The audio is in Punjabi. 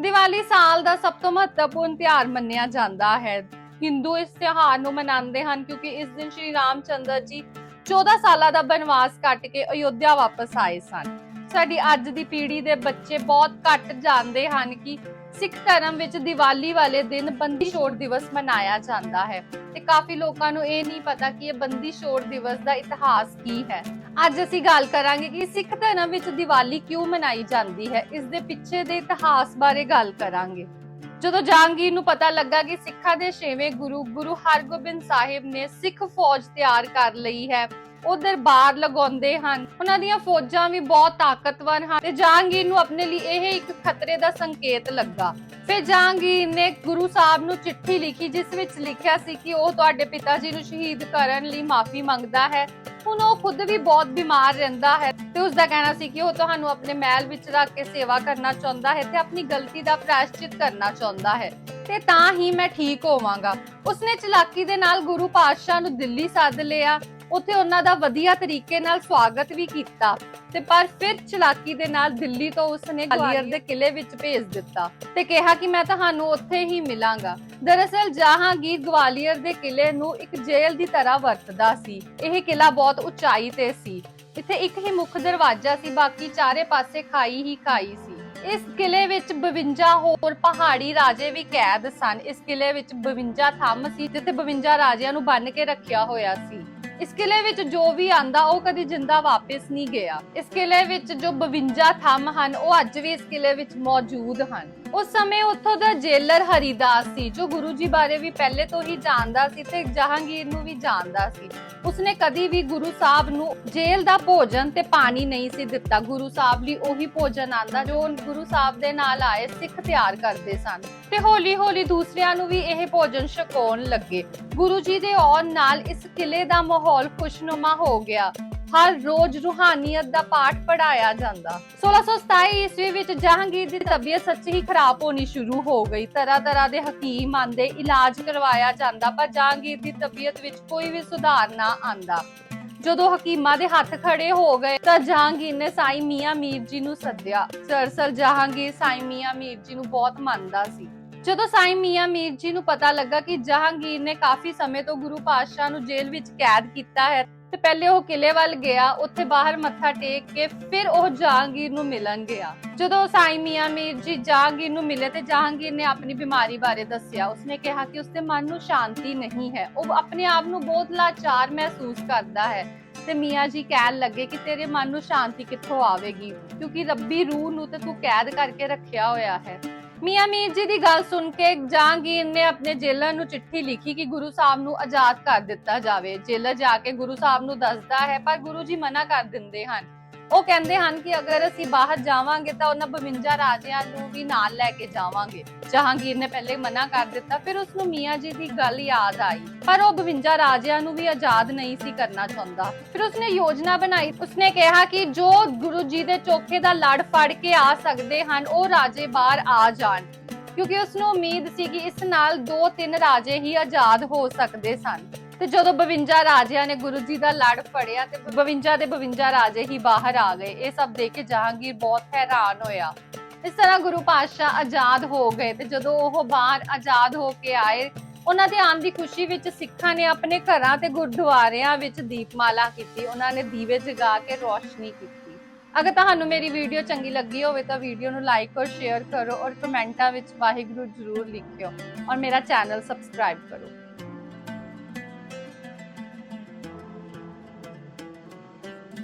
ਦੀਵਾਲੀ ਸਾਲ ਦਾ ਸਭ ਤੋਂ ਮਹੱਤਵਪੂਰਨ ਤਿਉਹਾਰ ਮੰਨਿਆ ਜਾਂਦਾ ਹੈ। ਹਿੰਦੂ ਇਸ ਤਿਉਹਾਰ ਨੂੰ ਮਨਾਉਂਦੇ ਹਨ ਕਿਉਂਕਿ ਇਸ ਦਿਨ ਸ਼੍ਰੀ ਰਾਮ ਚੰਦਰ ਜੀ 14 ਸਾਲਾਂ ਦਾ ਬਨਵਾਸ ਕੱਟ ਕੇ ਅਯੋਧਿਆ ਵਾਪਸ ਆਏ ਸਨ। ਸਾਡੀ ਅੱਜ ਦੀ ਪੀੜ੍ਹੀ ਦੇ ਬੱਚੇ ਬਹੁਤ ਘੱਟ ਜਾਣਦੇ ਹਨ ਕਿ ਸਿੱਖ ਧਰਮ ਵਿੱਚ ਦੀਵਾਲੀ ਵਾਲੇ ਦਿਨ ਬੰਦੀ ਛੋੜ ਦਿਵਸ ਮਨਾਇਆ ਜਾਂਦਾ ਹੈ। ਤੇ ਕਾਫੀ ਲੋਕਾਂ ਨੂੰ ਇਹ ਨਹੀਂ ਪਤਾ ਕਿ ਇਹ ਬੰਦੀ ਛੋੜ ਦਿਵਸ ਦਾ ਇਤਿਹਾਸ ਕੀ ਹੈ। ਅੱਜ ਅਸੀਂ ਗੱਲ ਕਰਾਂਗੇ ਕਿ ਸਿੱਖ ਧਰਮ ਵਿੱਚ ਦੀਵਾਲੀ ਕਿਉਂ ਮਨਾਈ ਜਾਂਦੀ ਹੈ। ਇਸ ਦੇ ਪਿੱਛੇ ਦੇ ਇਤਿਹਾਸ ਬਾਰੇ ਗੱਲ ਕਰਾਂਗੇ। ਜਦੋਂ ਜਹਾਂਗੀਰ ਨੂੰ ਪਤਾ ਲੱਗਾ ਕਿ ਸਿੱਖਾਂ ਦੇ ਛੇਵੇਂ ਗੁਰੂ ਗੁਰੂ ਹਰਗੋਬਿੰਦ ਸਾਹਿਬ ਨੇ ਸਿੱਖ ਫੌਜ ਤਿਆਰ ਕਰ ਲਈ ਹੈ ਉਹ ਦਰਬਾਰ ਲਗਾਉਂਦੇ ਹਨ। ਉਹਨਾਂ ਦੀਆਂ ਫੌਜਾਂ ਵੀ ਬਹੁਤ ਤਾਕਤਵਰ ਹਨ ਤੇ ਜਹਾਂਗੀਰ ਨੂੰ ਆਪਣੇ ਲਈ ਇਹ ਇੱਕ ਖਤਰੇ ਦਾ ਸੰਕੇਤ ਲੱਗਾ। ਫਿਰ ਜਹਾਂਗੀਰ ਨੇ ਗੁਰੂ ਸਾਹਿਬ ਨੂੰ ਚਿੱਠੀ ਲਿਖੀ, ਜਿਸ ਵਿੱਚ ਲਿਖਿਆ ਸੀ ਕਿ ਉਹ ਤੁਹਾਡੇ ਪਿਤਾ ਜੀ ਨੂੰ ਸ਼ਹੀਦ ਕਰਨ ਲਈ ਮਾਫੀ ਮੰਗਦਾ ਹੈ। ਹੁਣ ਉਹ ਖੁਦ ਵੀ ਬਹੁਤ ਬਿਮਾਰ ਰਹਿੰਦਾ ਹੈ ਤੇ ਉਸ ਦਾ ਕਹਿਣਾ ਸੀ ਕਿ ਉਹ ਤੁਹਾਨੂੰ ਆਪਣੇ ਮਹਿਲ ਵਿੱਚ ਰੱਖ ਕੇ ਸੇਵਾ ਕਰਨਾ ਚਾਹੁੰਦਾ ਹੈ ਤੇ ਆਪਣੀ ਗਲਤੀ ਦਾ ਪ੍ਰਾਸ਼ਚਿਤ ਕਰਨਾ ਚਾਹੁੰਦਾ ਹੈ। ਤੇ ਤਾਂ ਹੀ ਮੈਂ ਠੀਕ ਹੋਵਾਂਗਾ। ਉਸਨੇ ਚਲਾਕੀ ਦੇ ਨਾਲ ਗੁਰੂ ਪਾਤਸ਼ਾਹ ਨੂੰ ਦਿੱਲੀ ਸੱਦ ਲਿਆ। ਉੱਥੇ ਉਹਨਾਂ ਦਾ ਵਧੀਆ ਤਰੀਕੇ ਨਾਲ ਸਵਾਗਤ ਵੀ ਕੀਤਾ ਤੇ ਪਰ ਫਿਰ ਚਲਾਕੀ ਦੇ ਨਾਲ ਦਿੱਲੀ ਤੋਂ ਉਸਨੇ ਗਵਾਲੀਅਰ ਦੇ ਕਿਲੇ ਵਿੱਚ ਭੇਜ ਦਿੱਤਾ ਤੇ ਕਿਹਾ ਕਿ ਮੈਂ ਤੁਹਾਨੂੰ ਉੱਥੇ ਹੀ ਮਿਲਾਂਗਾ। ਦਰਅਸਲ ਜਹਾਂਗੀਰ ਗਵਾਲੀਅਰ ਦੇ ਕਿਲੇ ਨੂੰ ਇੱਕ ਜੇਲ੍ਹ ਦੀ ਤਰ੍ਹਾਂ ਵਰਤਦਾ ਸੀ। ਇਹ ਕਿਲਾ ਬਹੁਤ ਉਚਾਈ ਤੇ ਸੀ। ਇੱਥੇ ਇੱਕ ਹੀ ਮੁੱਖ ਦਰਵਾਜ਼ਾ ਸੀ ਬਾਕੀ ਚਾਰੇ ਪਾਸੇ ਖਾਈ ਹੀ ਖਾਈ ਸੀ। ਇਸ ਕਿਲੇ ਵਿੱਚ 52 ਹੋਰ ਪਹਾੜੀ ਰਾਜੇ ਵੀ ਕੈਦ ਸਨ। ਇਸ ਕਿਲੇ ਵਿੱਚ 52 ਥੰਮ ਸੀ ਜਿੱਥੇ 52 ਰਾਜਿਆਂ ਨੂੰ ਬੰਨ ਕੇ ਰੱਖਿਆ ਹੋਇਆ ਸੀ। ਇਸ ਕਿਲੇ ਵਿੱਚ ਜੋ ਵੀ ਆਂਦਾ, ਉਹ ਕਦੀ ਜਿੰਦਾ ਵਾਪਸ ਨਹੀਂ ਗਿਆ। ਇਸ ਕਿਲੇ ਵਿੱਚ ਜੋ 52 ਥੰਮ ਹਨ, ਉਹ ਅੱਜ ਵੀ ਇਸ ਕਿਲੇ ਵਿੱਚ ਮੌਜੂਦ ਹਨ। ਉਸ ਸਮੇਂ ਉੱਥੋਂ ਦਾ ਜੇਲਰ ਹਰੀਦਾਸ ਸੀ, ਜੋ ਗੁਰੂ ਜੀ ਬਾਰੇ ਵੀ ਪਹਿਲੇ ਤੋਂ ਹੀ ਜਾਣਦਾ ਸੀ ਤੇ ਜਹਾਂਗੀਰ ਨੂੰ ਵੀ ਜਾਣਦਾ ਸੀ। ਉਸਨੇ ਕਦੀ ਵੀ ਗੁਰੂ ਸਾਹਿਬ ਨੂੰ ਜੇਲ੍ਹ ਦਾ ਭੋਜਨ ਤੇ ਪਾਣੀ ਨਹੀਂ ਸੀ ਦਿੱਤਾ। ਗੁਰੂ ਸਾਹਿਬ ਲਈ ਉਹੀ ਭੋਜਨ ਆਂਦਾ ਜੋ ਗੁਰੂ ਸਾਹਿਬ ਦੇ ਨਾਲ ਆਏ ਸਿੱਖ ਤਿਆਰ ਕਰਦੇ ਸਨ। ਤੇ ਹੌਲੀ ਹੌਲੀ ਦੂਸਰਿਆਂ ਨੂੰ ਵੀ ਇਹ ਭੋਜਨ ਛਕਾਉਣ ਲੱਗੇ। ਗੁਰੂ ਜੀ ਦੇ ਆਉਣ ਨਾਲ ਇਸ ਕਿਲੇ ਦਾ ਮਾਹੌਲ ਖੁਸ਼ਨੁਮਾ ਹੋ ਗਿਆ। ਹਰ ਰੋਜ਼ ਰੂਹਾਨੀਅਤ ਦਾ ਪਾਠ ਪੜਾਇਆ ਜਾਂਦਾ। 1627 ਈਸਵੀ ਵਿੱਚ ਜਹਾਂਗੀਰ ਦੀ ਤਬੀਅਤ ਸੱਚੀ ਹੀ ਖਰਾਬ ਹੋਣੀ ਸ਼ੁਰੂ ਹੋ ਗਈ। ਤਰ੍ਹਾਂ ਤਰ੍ਹਾਂ ਦੇ ਹਕੀਮ ਆਂਦੇ ਇਲਾਜ ਕਰਵਾਇਆ ਜਾਂਦਾ, ਪਰ ਜਹਾਂਗੀਰ ਦੀ ਤਬੀਅਤ ਵਿੱਚ ਕੋਈ ਵੀ ਸੁਧਾਰ ਨਾ ਆਂਦਾ। ਜਦੋਂ ਹਕੀਮਾਂ ਦੇ ਹੱਥ ਖੜੇ ਹੋ ਗਏ, ਤਾਂ ਜਹਾਂਗੀਰ ਨੇ ਸਾਈ ਮੀਆਂ ਮੀਰ ਜੀ ਨੂੰ ਸੱਦਿਆ। ਦਰਅਸਲ ਜਹਾਂਗੀਰ ਸਾਈ ਮੀਆਂ ਮੀਰ ਜੀ ਨੂੰ ਬਹੁਤ ਮੰਨਦਾ ਸੀ। ਜਦੋਂ ਸਾਈ ਮੀਆਂ ਮੀਰ ਜੀ ਨੂੰ ਪਤਾ ਲੱਗਾ ਕਿ ਜਹਾਂਗੀਰ ਨੇ ਕਾਫੀ ਸਮੇਂ ਤੋਂ ਗੁਰੂ ਪਾਤਸ਼ਾਹ ਨੂੰ ਜੇਲ੍ਹ ਵਿੱਚ ਕੈਦ ਕੀਤਾ ਹੈ ਤੇ ਪਹਿਲੇ ਉਹ ਕਿਲੇ ਵੱਲ ਗਿਆ, ਉੱਥੇ ਬਾਹਰ ਮੱਥਾ ਟੇਕ ਕੇ ਫਿਰ ਉਹ ਜਹਾਂਗੀਰ ਨੂੰ ਮਿਲਣ ਗਿਆ। ਜਦੋਂ ਸਾਈ ਮੀਆਂ ਮੀਰ ਜੀ ਜਹਾਂਗੀਰ ਨੂੰ ਮਿਲੇ ਤੇ ਜਹਾਂਗੀਰ ਨੇ ਆਪਣੀ ਬਿਮਾਰੀ ਬਾਰੇ ਦੱਸਿਆ। ਉਸਨੇ ਕਿਹਾ ਕਿ ਉਸਦੇ ਮਨ ਨੂੰ ਸ਼ਾਂਤੀ ਨਹੀਂ ਹੈ। ਉਹ ਆਪਣੇ ਆਪ ਨੂੰ ਬਹੁਤ ਲਾਚਾਰ ਮਹਿਸੂਸ ਕਰਦਾ ਹੈ ਤੇ ਮੀਆਂ ਜੀ ਕਹਿਣ ਲੱਗੇ ਕਿ ਤੇਰੇ ਮਨ ਨੂੰ ਸ਼ਾਂਤੀ ਕਿੱਥੋਂ ਆਵੇਗੀ? ਕਿਉਂਕਿ ਰੱਬੀ ਰੂਹ ਨੂੰ ਤੇ ਤੂੰ ਕੈਦ ਕਰਕੇ ਰੱਖਿਆ ਹੋਇਆ ਹੈ। ਮੀਆਂ ਮੀਰ ਜੀ ਦੀ ਗੱਲ ਸੁਣ ਕੇ ਜਹਾਂਗੀਰ ਨੇ ਆਪਣੇ ਜੇਲਰ ਨੂੰ ਚਿੱਠੀ ਲਿਖੀ ਕਿ ਗੁਰੂ ਸਾਹਿਬ ਨੂੰ ਆਜ਼ਾਦ ਕਰ ਦਿੱਤਾ ਜਾਵੇ। ਜੇਲਰ ਜਾ ਕੇ ਗੁਰੂ ਸਾਹਿਬ ਨੂੰ ਦੱਸਦਾ ਹੈ, ਪਰ ਗੁਰੂ ਜੀ ਮਨਾ ਕਰ ਦਿੰਦੇ ਹਨ। ਉਹ ਕਹਿੰਦੇ ਹਨ ਕਿ ਅਗਰ ਅਸੀਂ ਬਾਹਰ ਜਾਵਾਂਗੇ ਤਾਂ ਉਹਨਾਂ 52 ਰਾਜਿਆਂ ਨੂੰ ਵੀ ਨਾਲ ਲੈ ਕੇ ਜਾਵਾਂਗੇ। ਜਹਾਂਗੀਰ ਨੇ ਪਹਿਲੇ ਮਨਾ ਕਰ ਦਿੱਤਾ, ਫਿਰ ਉਸ ਨੂੰ ਮੀਆਂ ਜੀ ਦੀ ਗੱਲ ਯਾਦ ਆਈ। ਪਰ ਉਹ 52 ਰਾਜਿਆਂ ਨੂੰ ਵੀ ਆਜ਼ਾਦ ਨਹੀਂ ਸੀ ਕਰਨਾ ਚਾਹੁੰਦਾ। ਫਿਰ ਉਸਨੇ ਯੋਜਨਾ ਬਣਾਈ। ਉਸਨੇ ਕਿਹਾ ਕਿ ਜੋ ਗੁਰੂ ਜੀ ਦੇ ਚੋਖੇ ਦਾ ਲੜ ਫੜ ਕੇ ਆ ਸਕਦੇ ਹਨ, ਉਹ ਰਾਜੇ ਬਾਹਰ ਆ ਜਾਣ। ਕਿਉਂਕਿ ਉਸ ਨੂੰ ਉਮੀਦ ਸੀ ਕਿ ਇਸ ਨਾਲ ਦੋ ਤਿੰਨ ਰਾਜੇ ਹੀ ਆਜ਼ਾਦ ਹੋ ਸਕਦੇ ਸਨ। ਤੇ ਜਦੋਂ 52 ਰਾਜਿਆਂ ਨੇ ਗੁਰੂ ਜੀ ਦਾ ਲੜ ਫੜਿਆ ਤੇ 52 ਦੇ 52 ਰਾਜੇ ਹੀ ਬਾਹਰ ਆ ਗਏ। ਇਹ ਸਭ ਦੇਖ ਕੇ ਜਹਾਂਗੀਰ ਬਹੁਤ ਹੈਰਾਨ ਹੋਇਆ। ਇਸ ਤਰ੍ਹਾਂ ਗੁਰੂ ਪਾਤਸ਼ਾਹ ਆਜ਼ਾਦ ਹੋ ਗਏ ਤੇ ਜਦੋਂ ਉਹ ਬਾਹਰ ਆਜ਼ਾਦ ਹੋ ਕੇ ਆਏ, ਉਹਨਾਂ ਦੇ ਆਉਣ ਦੀ ਖੁਸ਼ੀ ਵਿੱਚ ਸਿੱਖਾਂ ਨੇ ਆਪਣੇ ਘਰਾਂ ਤੇ ਗੁਰਦੁਆਰਿਆਂ ਵਿੱਚ ਦੀਪਮਾਲਾ ਕੀਤੀ। ਉਹਨਾਂ ਨੇ ਦੀਵੇ ਜਗਾ ਕੇ ਰੋਸ਼ਨੀ ਕੀਤੀ। ਅਗਰ ਤੁਹਾਨੂੰ ਮੇਰੀ ਵੀਡੀਓ ਚੰਗੀ ਲੱਗੀ ਹੋਵੇ ਤਾਂ ਵੀਡੀਓ ਨੂੰ ਲਾਈਕ ਔਰ ਸ਼ੇਅਰ ਕਰੋ ਔਰ ਕਮੈਂਟਾਂ ਵਿੱਚ ਵਾਹਿਗੁਰੂ ਜ਼ਰੂਰ ਲਿਖਿਓ। ਔਰ ਮੇਰਾ ਚੈਨਲ ਸਬਸਕ੍ਰਾਈਬ ਕਰੋ।